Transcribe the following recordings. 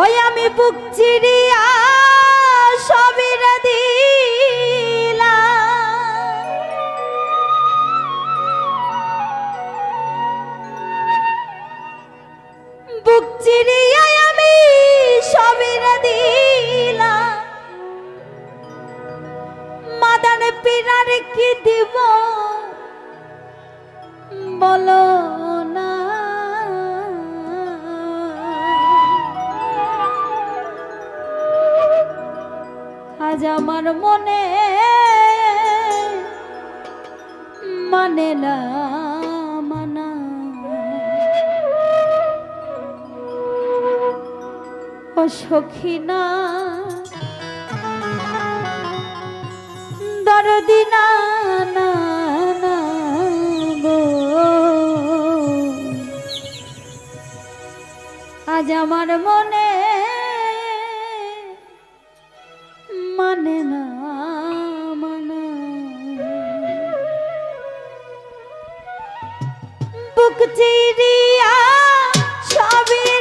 ওই আমি বুক চিরিয়া সবির বুক চিরিয়া আমি সবির দিলাম। মাদান পিরার কি দিব? বলো। আজ আমার মনে মানে না মানা। ও সখী না দরদি না আজ আমার মনে মানে না মানা। বুক চিরিয়া সবির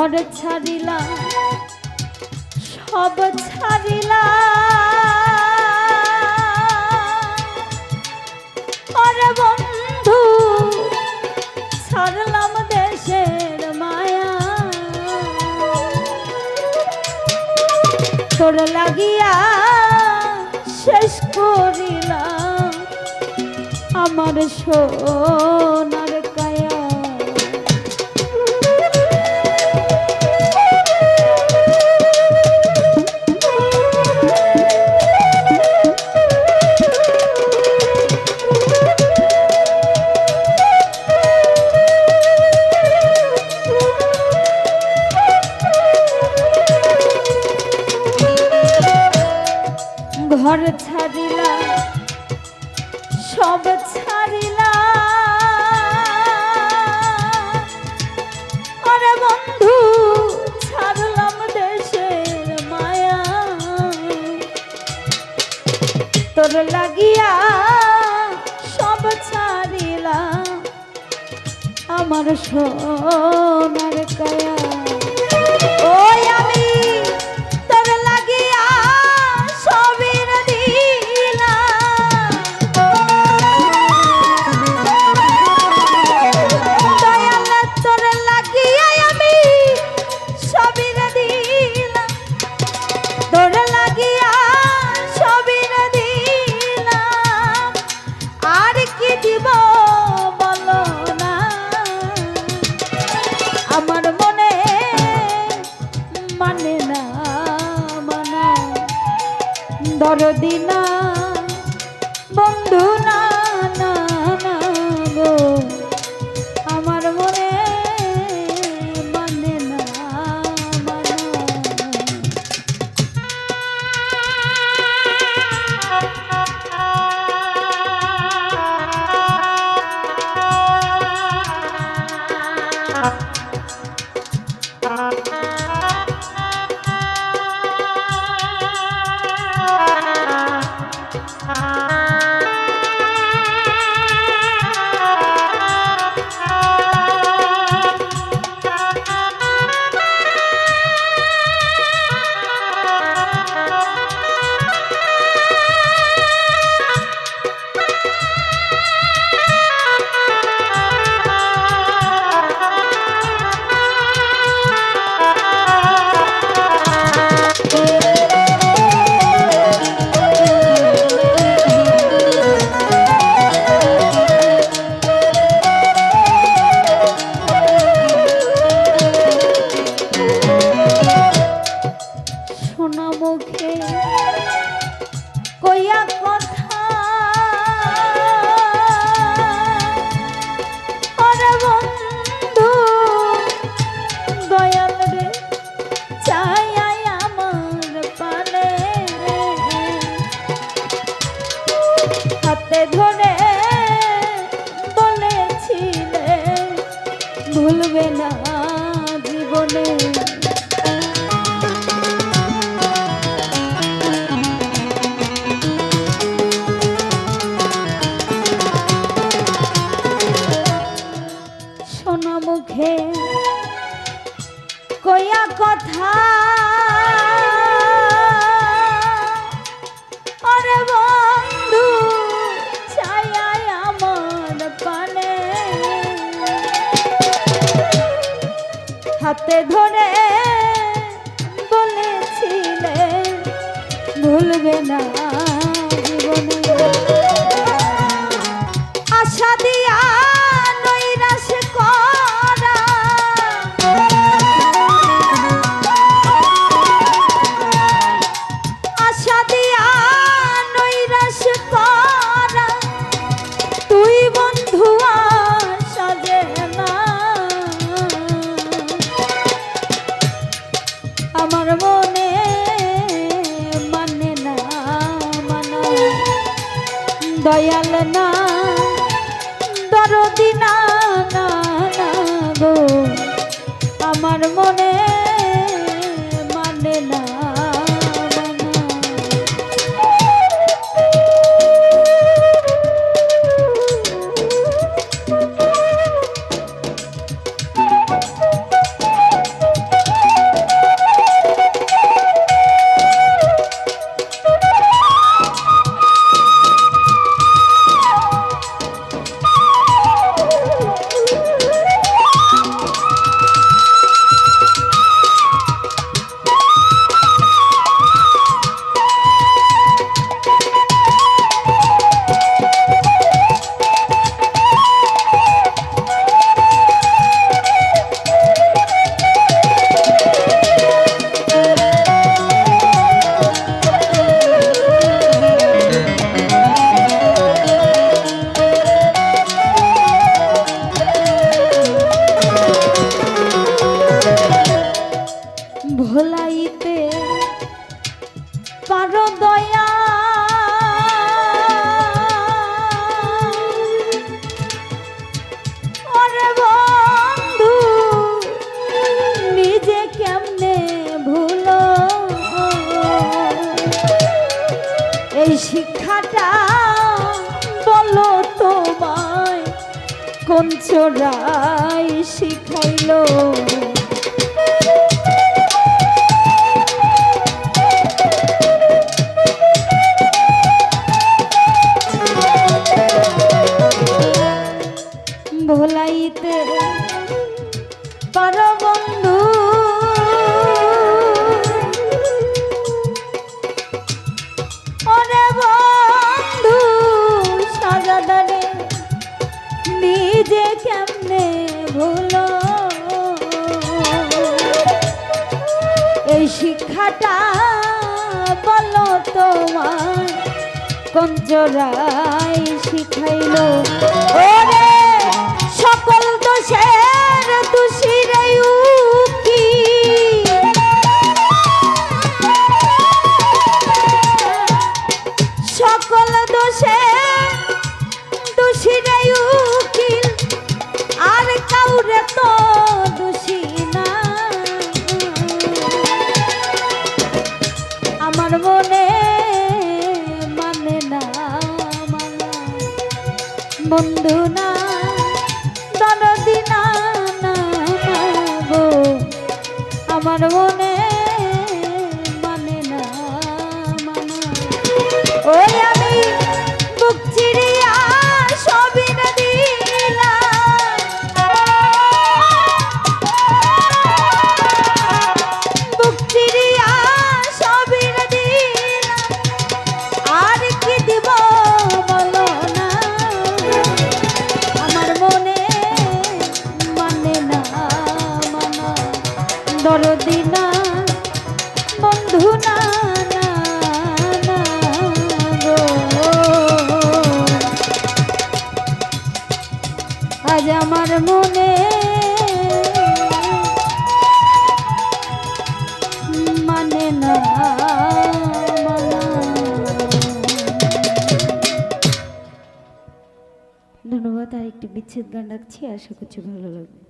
ঘর ছাড়িলা সব ছাড়িলা বন্ধু ছাড়লাম দেশের মায়া। তোর লাগিয়া শেষ করিলাম আমার সোনার তোর লাগিয়া সব ছাড়িলা আমার সোনার কায়া দরদি না হাতে ধরে বলেছিলে ভুলবে না। দয়াল না দরদিনা না গো। আমার মনে মন চোরাই শিখাইল। লেখাটা বলো তোমার কঞ্জরাই শিখাইল। ওরে সকল দোষের আজ আমার মনে মানে না ধন্যবাদ আর একটি বিচ্ছেদ গান রাখছি, আশা করছি ভালো লাগবে।